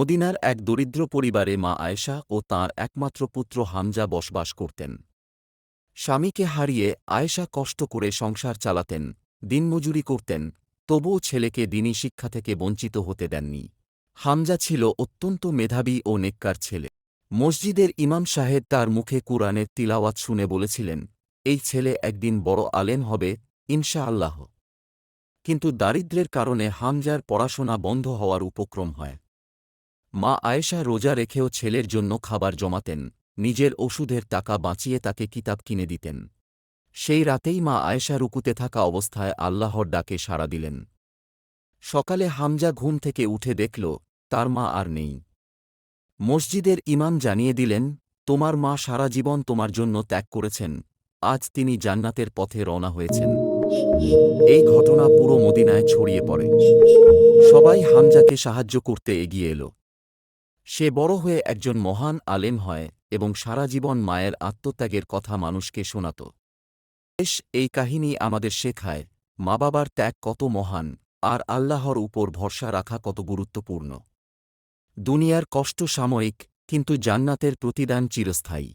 মদিনার এক দরিদ্র পরিবারে মা আয়েশা ও তাঁর একমাত্র পুত্র হামজা বসবাস করতেন। স্বামীকে হারিয়ে আয়েশা কষ্ট করে সংসার চালাতেন, দিনমজুরি করতেন, তবুও ছেলেকে দিনী শিক্ষা থেকে বঞ্চিত হতে দেননি। হামজা ছিল অত্যন্ত মেধাবী ও নেককার ছেলে। মসজিদের ইমাম সাহেব তার মুখে কুরআনের তিলাওয়াত শুনে বলেছিলেন, এই ছেলে একদিন বড় আলেম হবে ইনশা আল্লাহ কিন্তু দারিদ্র্যের কারণে হামজার পড়াশোনা বন্ধ হওয়ার উপক্রম হয়। মা আয়েশা রোজা রেখেও ছেলের জন্য খাবার জমাতেন, নিজের ওষুধের টাকা বাঁচিয়ে তাকে কিতাব কিনে দিতেন। সেই রাতেই মা আয়েশা রুকুতে থাকা অবস্থায় আল্লাহর ডাকে সাড়া দিলেন। সকালে হামজা ঘুম থেকে উঠে দেখল, তার মা আর নেই। মসজিদের ইমাম জানিয়ে দিলেন, তোমার মা সারা জীবন তোমার জন্য ত্যাগ করেছেন, আজ তিনি জান্নাতের পথে রওনা হয়েছেন। এই ঘটনা পুরো মদিনায় ছড়িয়ে পড়ে। সবাই হামজাকে সাহায্য করতে এগিয়ে এলো। সে বড় হয়ে একজন মহান আলেম হয় এবং সারা জীবন মায়ের আত্মত্যাগের কথা মানুষকে শোনাত। বেশ, এই কাহিনী আমাদের শেখায় মা বাবার ত্যাগ কত মহান, আর আল্লাহর উপর ভরসা রাখা কত গুরুত্বপূর্ণ। দুনিয়ার কষ্ট সাময়িক, কিন্তু জান্নাতের প্রতিদান চিরস্থায়ী।